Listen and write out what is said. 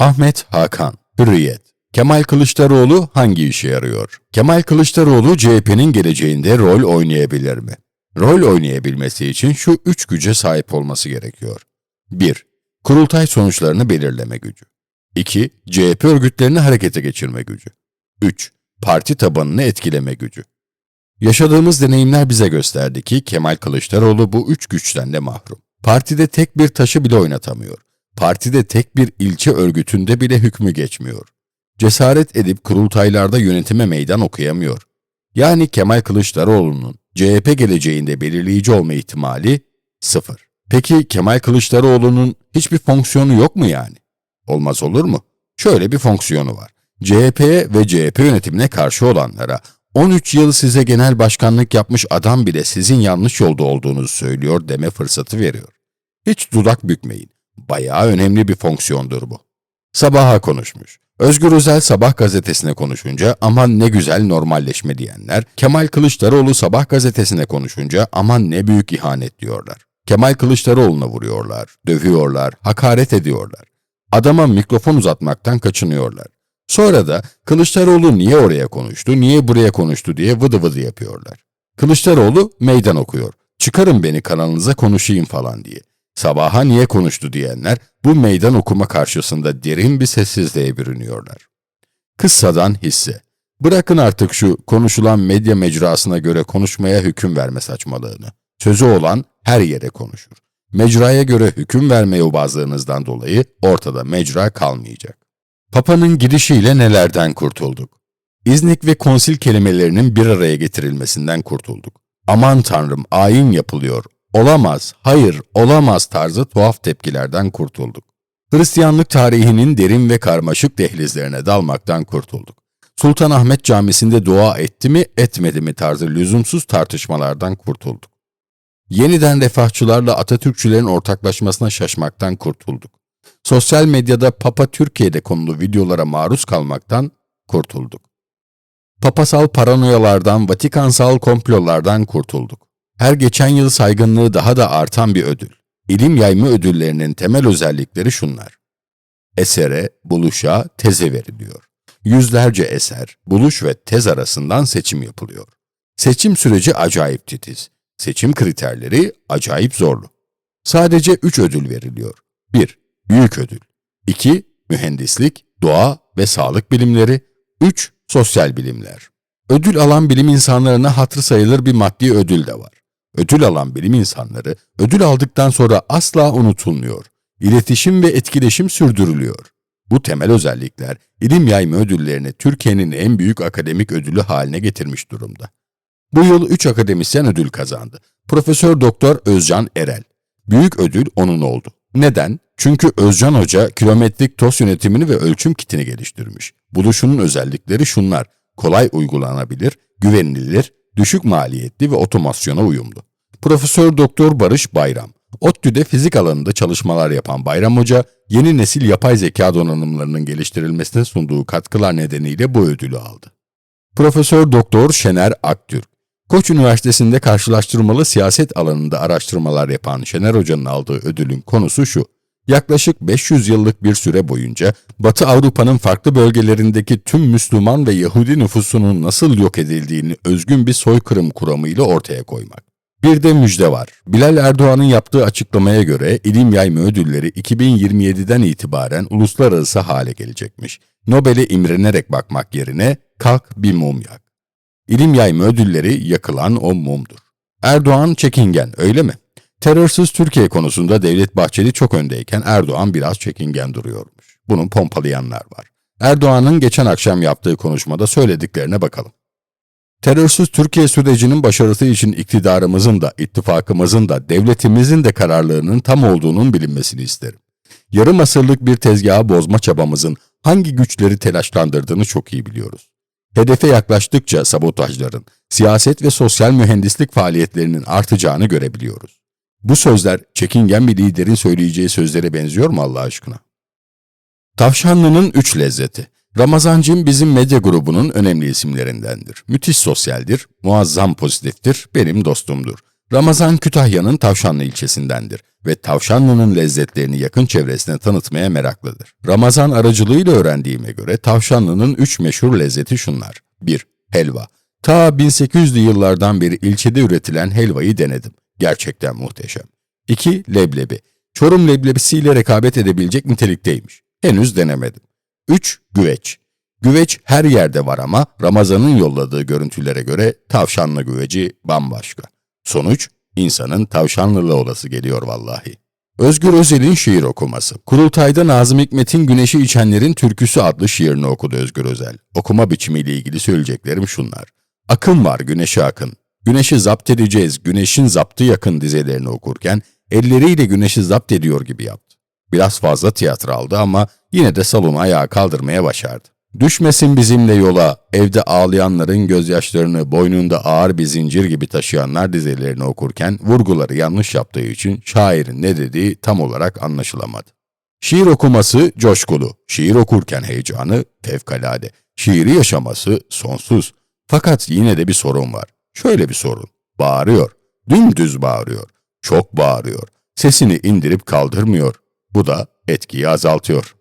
Ahmet Hakan, Hürriyet. Kemal Kılıçdaroğlu hangi işe yarıyor? Kemal Kılıçdaroğlu CHP'nin geleceğinde rol oynayabilir mi? Rol oynayabilmesi için şu üç güce sahip olması gerekiyor. 1. Kurultay sonuçlarını belirleme gücü. 2. CHP örgütlerini harekete geçirme gücü. 3. Parti tabanını etkileme gücü. Yaşadığımız deneyimler bize gösterdi ki Kemal Kılıçdaroğlu bu üç güçten de mahrum. Partide tek bir taşı bile oynatamıyor. Partide tek bir ilçe örgütünde bile hükmü geçmiyor. Cesaret edip kurultaylarda yönetime meydan okuyamıyor. Yani Kemal Kılıçdaroğlu'nun CHP geleceğinde belirleyici olma ihtimali sıfır. Peki Kemal Kılıçdaroğlu'nun hiçbir fonksiyonu yok mu yani? Olmaz olur mu? Şöyle bir fonksiyonu var. CHP'ye ve CHP yönetimine karşı olanlara 13 yıl size genel başkanlık yapmış adam bile sizin yanlış yolda olduğunuzu söylüyor deme fırsatı veriyor. Hiç dudak bükmeyin. Bayağı önemli bir fonksiyondur bu. Sabaha konuşmuş. Özgür Özel Sabah gazetesine konuşunca aman ne güzel normalleşme diyenler, Kemal Kılıçdaroğlu Sabah gazetesine konuşunca aman ne büyük ihanet diyorlar. Kemal Kılıçdaroğlu'na vuruyorlar, dövüyorlar, hakaret ediyorlar. Adama mikrofon uzatmaktan kaçınıyorlar. Sonra da Kılıçdaroğlu niye oraya konuştu, niye buraya konuştu diye vıdı vıdı yapıyorlar. Kılıçdaroğlu meydan okuyor. Çıkarın beni kanalınıza konuşayım falan diye. Sabaha niye konuştu diyenler bu meydan okuma karşısında derin bir sessizliğe bürünüyorlar. Kıssadan hisse. Bırakın artık şu konuşulan medya mecrasına göre konuşmaya hüküm verme saçmalığını. Sözü olan her yere konuşur. Mecraya göre hüküm verme yobazlığınızdan dolayı ortada mecra kalmayacak. Papa'nın gidişiyle nelerden kurtulduk? İznik ve konsil kelimelerinin bir araya getirilmesinden kurtulduk. Aman tanrım ayin yapılıyor, olamaz, hayır, olamaz tarzı tuhaf tepkilerden kurtulduk. Hristiyanlık tarihinin derin ve karmaşık dehlizlerine dalmaktan kurtulduk. Sultanahmet Camisi'nde dua etti mi, etmedi mi tarzı lüzumsuz tartışmalardan kurtulduk. Yeniden refahçılarla Atatürkçülerin ortaklaşmasına şaşmaktan kurtulduk. Sosyal medyada Papa Türkiye'de konulu videolara maruz kalmaktan kurtulduk. Papasal paranoyalardan, Vatikansal komplolardan kurtulduk. Her geçen yıl saygınlığı daha da artan bir ödül. İlim yayma ödüllerinin temel özellikleri şunlar. Esere, buluşa, teze veriliyor. Yüzlerce eser, buluş ve tez arasından seçim yapılıyor. Seçim süreci acayip titiz. Seçim kriterleri acayip zorlu. Sadece 3 ödül veriliyor. 1. Büyük ödül. 2. Mühendislik, doğa ve sağlık bilimleri. 3. Sosyal bilimler. Ödül alan bilim insanlarına hatır sayılır bir maddi ödül de var. Ödül alan bilim insanları ödül aldıktan sonra asla unutulmuyor. İletişim ve etkileşim sürdürülüyor. Bu temel özellikler ilim yayma ödüllerini Türkiye'nin en büyük akademik ödülü haline getirmiş durumda. Bu yıl 3 akademisyen ödül kazandı. Profesör Doktor Özcan Erel. Büyük ödül onun oldu. Neden? Çünkü Özcan Hoca kilometrik toz yönetimini ve ölçüm kitini geliştirmiş. Buluşunun özellikleri şunlar. Kolay uygulanabilir, güvenilir, düşük maliyetli ve otomasyona uyumlu. Profesör Doktor Barış Bayram. ODTÜ'de fizik alanında çalışmalar yapan Bayram Hoca, yeni nesil yapay zeka donanımlarının geliştirilmesine sunduğu katkılar nedeniyle bu ödülü aldı. Profesör Doktor Şener Aktürk. Koç Üniversitesi'nde karşılaştırmalı siyaset alanında araştırmalar yapan Şener Hoca'nın aldığı ödülün konusu şu. Yaklaşık 500 yıllık bir süre boyunca Batı Avrupa'nın farklı bölgelerindeki tüm Müslüman ve Yahudi nüfusunun nasıl yok edildiğini özgün bir soykırım kuramıyla ortaya koymak. Bir de müjde var. Bilal Erdoğan'ın yaptığı açıklamaya göre ilim yayma ödülleri 2027'den itibaren uluslararası hale gelecekmiş. Nobel'e imrenerek bakmak yerine kalk bir mum yak. İlim yayma ödülleri yakılan o mumdur. Erdoğan çekingen öyle mi? Terörsüz Türkiye konusunda Devlet Bahçeli çok öndeyken Erdoğan biraz çekingen duruyormuş. Bunun pompalayanlar var. Erdoğan'ın geçen akşam yaptığı konuşmada söylediklerine bakalım. Terörsüz Türkiye sürecinin başarısı için iktidarımızın da, ittifakımızın da, devletimizin de kararlılığının tam olduğunun bilinmesini isterim. Yarım asırlık bir tezgahı bozma çabamızın hangi güçleri telaşlandırdığını çok iyi biliyoruz. Hedefe yaklaştıkça sabotajların, siyaset ve sosyal mühendislik faaliyetlerinin artacağını görebiliyoruz. Bu sözler çekingen bir liderin söyleyeceği sözlere benziyor mu Allah aşkına? Tavşanlı'nın üç lezzeti. Ramazancım bizim medya grubunun önemli isimlerindendir. Müthiş sosyaldir, muazzam pozitiftir, benim dostumdur. Ramazan Kütahya'nın Tavşanlı ilçesindendir ve Tavşanlı'nın lezzetlerini yakın çevresine tanıtmaya meraklıdır. Ramazan aracılığıyla öğrendiğime göre Tavşanlı'nın üç meşhur lezzeti şunlar. 1. Helva. Ta 1800'lü yıllardan beri ilçede üretilen helvayı denedim. Gerçekten muhteşem. 2. Leblebi. Çorum leblebisiyle rekabet edebilecek nitelikteymiş. Henüz denemedim. 3. Güveç. Güveç her yerde var ama Ramazan'ın yolladığı görüntülere göre tavşanlı güveci bambaşka. Sonuç, insanın tavşanlılı olası geliyor vallahi. Özgür Özel'in şiir okuması. Kurultayda Nazım Hikmet'in Güneşi İçenlerin Türküsü adlı şiirini okudu Özgür Özel. Okuma biçimiyle ilgili söyleyeceklerim şunlar. Akın var güneşe akın. Güneşi zapt edeceğiz, güneşin zaptı yakın dizelerini okurken elleriyle güneşi zapt ediyor gibi yaptı. Biraz fazla tiyatraldı ama yine de salonu ayağa kaldırmaya başardı. Düşmesin bizimle yola, evde ağlayanların gözyaşlarını boynunda ağır bir zincir gibi taşıyanlar dizelerini okurken vurguları yanlış yaptığı için şairin ne dediği tam olarak anlaşılamadı. Şiir okuması coşkulu, şiir okurken heyecanı fevkalade, şiiri yaşaması sonsuz. Fakat yine de bir sorun var. Şöyle bir sorun. Bağırıyor, dümdüz bağırıyor, çok bağırıyor, sesini indirip kaldırmıyor. Bu da etkiyi azaltıyor.